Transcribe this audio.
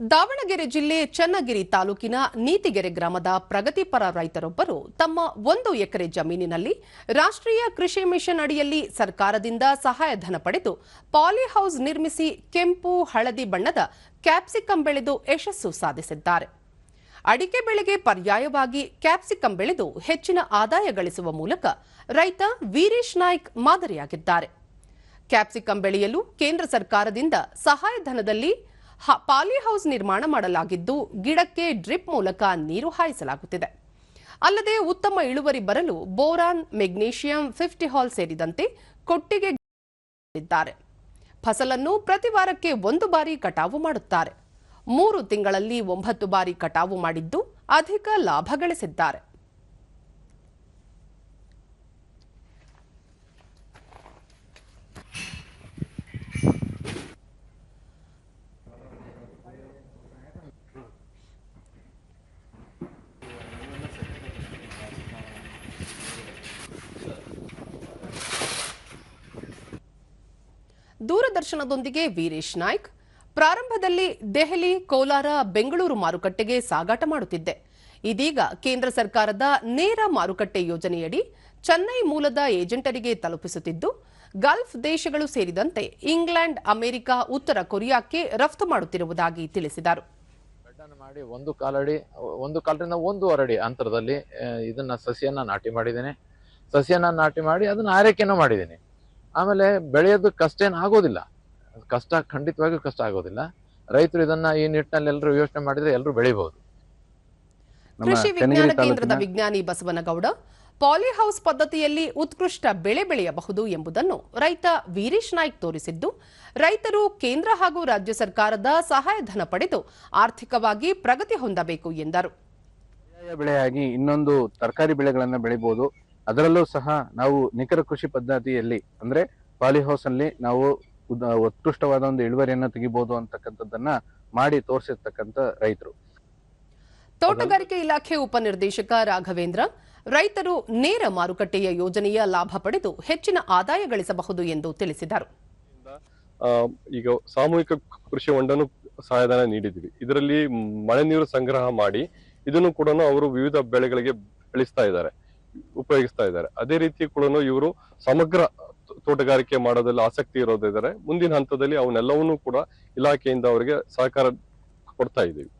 ದಾವಣಗೆರೆ ಜಿಲ್ಲೆ ಚನ್ನಗಿರಿ ತಾಲೂಕಿನ ನೀತಿಗೆರೆ ಗ್ರಾಮದ ಪ್ರಗತಿಪರ ರೈತರೊಬ್ಬರು ತಮ್ಮ ಒಂದು ಎಕರೆ ಜಮೀನಿನಲ್ಲಿ ರಾಷ್ಟ್ರೀಯ ಕೃಷಿ ಮಿಷನ್ ಅಡಿಯಲ್ಲಿ ಸರ್ಕಾರದಿಂದ ಸಹಾಯಧನ ಪಡೆದು ಪಾಲಿಹೌಸ್ ನಿರ್ಮಿಸಿ ಕೆಂಪು, ಹಳದಿ ಬಣ್ಣದ ಕ್ಯಾಪ್ಸಿಕಂ ಬೆಳೆದು ಯಶಸ್ಸು ಸಾಧಿಸಿದ್ದಾರೆ. ಅಡಿಕೆ ಬೆಳೆಗೆ ಪರ್ಯಾಯವಾಗಿ ಕ್ಯಾಪ್ಸಿಕಂ ಬೆಳೆದು ಹೆಚ್ಚಿನ ಆದಾಯ ಗಳಿಸುವ ಮೂಲಕ ರೈತ ವೀರೇಶ್ ನಾಯ್ಕ್ ಮಾದರಿಯಾಗಿದ್ದಾರೆ. ಕ್ಯಾಪ್ಸಿಕಂ ಬೆಳೆಯಲು ಕೇಂದ್ರ ಸರ್ಕಾರದಿಂದ ಸಹಾಯಧನದಲ್ಲಿ ಹ- ಪಾಲಿಹೌಸ್ ನಿರ್ಮಾಣ ಮಾಡಲಾಗಿದ್ದು ಗಿಡಕ್ಕೆ ಡ್ರಿಪ್ ಮೂಲಕ ನೀರು ಹಾಯಿಸಲಾಗುತ್ತಿದೆ. ಅಲ್ಲದೆ ಉತ್ತಮ ಇಳುವರಿ ಬರಲು ಬೋರಾನ್, ಮೆಗ್ನೀಷಿಯಂ, ಫಿಫ್ಟಿ ಹಾಲ್ ಸೇರಿದಂತೆ ಕೊಟ್ಟಿಗೆ ಫಸಲನ್ನು ಪ್ರತಿ ವಾರಕ್ಕೆ ಒಂದು ಬಾರಿ ಕಟಾವು ಮಾಡುತ್ತಾರೆ. ಮೂರು ತಿಂಗಳಲ್ಲಿ ಒಂಬತ್ತು ಬಾರಿ ಕಟಾವು ಮಾಡಿದ್ದು ಅಧಿಕ ಲಾಭ ಗಳಿಸಿದ್ದಾರೆ. ದೂರದರ್ಶನದೊಂದಿಗೆ ವೀರೇಶ್ ನಾಯ್ಕ್. ಪ್ರಾರಂಭದಲ್ಲಿ ದೆಹಲಿ, ಕೋಲಾರ, ಬೆಂಗಳೂರು ಮಾರುಕಟ್ಟೆಗೆ ಸಾಗಾಟ ಮಾಡುತ್ತಿದ್ದೆ. ಇದೀಗ ಕೇಂದ್ರ ಸರ್ಕಾರದ ನೇರ ಮಾರುಕಟ್ಟೆ ಯೋಜನೆಯಡಿ ಚೆನ್ನೈ ಮೂಲದ ಏಜೆಂಟರಿಗೆ ತಲುಪಿಸುತ್ತಿದ್ದು, ಗಲ್ಫ್ ದೇಶಗಳು ಸೇರಿದಂತೆ ಇಂಗ್ಲೆಂಡ್, ಅಮೆರಿಕ, ಉತ್ತರ ಕೊರಿಯಾಕ್ಕೆ ರಫ್ತು ಮಾಡುತ್ತಿರುವುದಾಗಿ ತಿಳಿಸಿದರು. ಮಾಡಿ ಒಂದು ಕಾಲಡಿ, ಒಂದು ಕಾಲರಿಂದ ಒಂದೂವರೆ ಅಡಿ ಅಂತರದಲ್ಲಿ ಇದನ್ನ ಸಸಿಯನ್ನ ನಾಟಿ ಮಾಡಿದ್ದೇನೆ. ಸಸಿಯನ್ನ ನಾಟಿ ಮಾಡಿ ಅದನ್ನ ಆರೈಕೆಯನ್ನು ಮಾಡಿದ್ದೀನಿ. ಆಮೇಲೆ ಬೆಳೆಯೋದು ಕಷ್ಟ ಏನು ಆಗೋದಿಲ್ಲ. ಕಷ್ಟ ಖಂಡಿತವಾಗಿಯೂ ಕಷ್ಟ ಆಗೋದಿಲ್ಲ. ರೈತರು ಇದನ್ನ ಈ ನಿಟ್ಟಿನಲ್ಲಿ ಎಲ್ಲರೂ ಯೋಚನೆ ಮಾಡಿದ್ರೆ ಎಲ್ಲರೂ ಬೆಳಿಬಹುದು. ನಮ್ಮ ಕೃಷಿ ವಿಜ್ಞಾನ ಕೇಂದ್ರದ ವಿಜ್ಞಾನಿ ಬಸವನಗೌಡ ಪಾಲಿಹೌಸ್ ಪದ್ಧತಿಯಲ್ಲಿ ಉತ್ಕೃಷ್ಟ ಬೆಳೆ ಬೆಳೆಯಬಹುದು ಎಂಬುದನ್ನು ರೈತ ವೀರೇಶ್ ನಾಯ್ಕ್ ತೋರಿಸಿದ್ದು ರೈತರು ಕೇಂದ್ರ ಹಾಗೂ ರಾಜ್ಯ ಸರ್ಕಾರದ ಸಹಾಯಧನ ಪಡೆದು ಆರ್ಥಿಕವಾಗಿ ಪ್ರಗತಿ ಹೊಂದಬೇಕು ಎಂದರು. ಬೆಳೆಯಾಗಿ ಇನ್ನೊಂದು ತರಕಾರಿ ಬೆಳೆಗಳನ್ನು ಬೆಳಿಬಹುದು ಅದರಲ್ಲೂ ಸಹ ನಾವು ನಿಖರ ಕೃಷಿ ಪದ್ಧತಿಯಲ್ಲಿ ಅಂದ್ರೆ ಪಾಲಿಹೌಸ್ ಅಲ್ಲಿ ನಾವು ಉದ- ಉತ್ಕೃಷ್ಟವಾದ ಒಂದು ಇಳುವರಿಯನ್ನ ತೆಗಿಬಹುದು ಅಂತಕ್ಕಂಥದ್ದನ್ನ ಮಾಡಿ ತೋರಿಸಿರ್ತಕ್ಕಂಥ ರೈತರು. ತೋಟಗಾರಿಕೆ ಇಲಾಖೆ ಉಪನಿರ್ದೇಶಕ ರಾಘವೇಂದ್ರ ರೈತರು ನೇರ ಮಾರುಕಟ್ಟೆಯ ಯೋಜನೆಯ ಲಾಭ ಪಡೆದು ಹೆಚ್ಚಿನ ಆದಾಯ ಗಳಿಸಬಹುದು ಎಂದು ತಿಳಿಸಿದರು. ಆ, ಈಗ ಸಾಮೂಹಿಕ ಕೃಷಿ ಹೊಂಡನು ಸಹಾಯಧನ ನೀಡಿದ್ವಿ ಇದರಲ್ಲಿ ಮಳೆ ನೀರು ಸಂಗ್ರಹ ಮಾಡಿ ಇದನ್ನು ಕೂಡ ಅವರು ವಿವಿಧ ಬೆಳೆಗಳಿಗೆ ಬೆಳೆಸ್ತಾ ಇದ್ದಾರೆ. ಉಪಯೋಗಿಸ್ತಾ ಇದ್ದಾರೆ. ಅದೇ ರೀತಿ ಕೂಡ ಇವರು ಸಮಗ್ರ ತೋಟಗಾರಿಕೆ ಮಾಡೋದ್ರಲ್ಲಿ ಆಸಕ್ತಿ ಇರೋದಿದ್ದಾರೆ ಮುಂದಿನ ಹಂತದಲ್ಲಿ ಅವನ್ನೆಲ್ಲವನ್ನೂ ಕೂಡ ಇಲಾಖೆಯಿಂದ ಅವರಿಗೆ ಸಹಕಾರ ಕೊಡ್ತಾ ಇದ್ದೀವಿ.